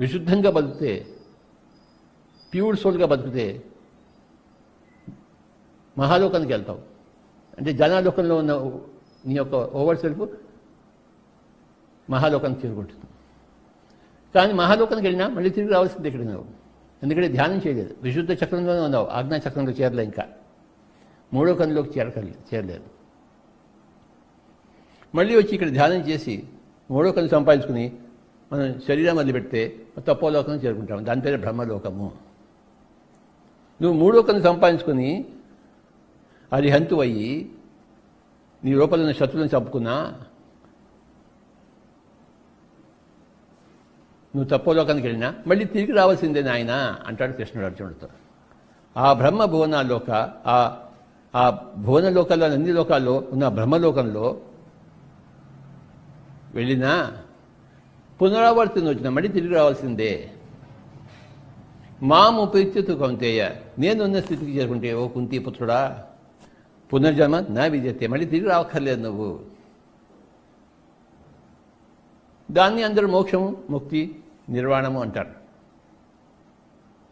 విశుద్ధంగా బతికితే ప్యూర్ సోల్గా బతికితే మహాలోకానికి వెళ్తావు. అంటే జనాలోకంలో ఉన్న నీ యొక్క ఓవర్ సెల్ఫ్ మహాలోకానికి చేరుకుంటుంది. కానీ మహాలోకానికి వెళ్ళినా మళ్ళీ తిరిగి రావాల్సింది ఇక్కడ నువ్వు ఎందుకంటే ధ్యానం చేయలేదు. విశుద్ధ చక్రంలోనే ఉన్నావు. ఆజ్ఞా చక్రంలో చేరలే ఇంకా. మూడో కనులోకి చేరకలేదు చేరలేదు. మళ్ళీ వచ్చి ఇక్కడ ధ్యానం చేసి మూడో కన్ను సంపాదించుకుని మనం శరీరం వదిలిపెడితే తపోలోకం చేరుకుంటాం. దాని పేరు బ్రహ్మలోకము. నువ్వు మూడో సంపాదించుకుని అది హంతు అయ్యి నీ లోపల ఉన్న శత్రువులను చంపుకున్నా నువ్వు తపోలోకానికి వెళ్ళినా మళ్ళీ తిరిగి రావాల్సిందే నాయన అంటాడు కృష్ణుడు అర్జునుడితో. ఆ బ్రహ్మ భువనాలోక ఆ ఆ భువనలోకాల్లో అన్ని లోకాల్లో ఉన్న బ్రహ్మలోకంలో వెళ్ళినా పునరావర్తన వచ్చిన మళ్ళీ తిరిగి రావాల్సిందే. మాము ఉపయుక్తు కౌంతేయ నేనున్న స్థితికి చేరుకుంటే ఓ కుంతిపుత్రుడా పునర్జన్మ నా విజయతే మళ్ళీ తిరిగి రావక్కర్లేదు నువ్వు. దాన్ని అందరూ మోక్షము ముక్తి నిర్వాణము అంటారు.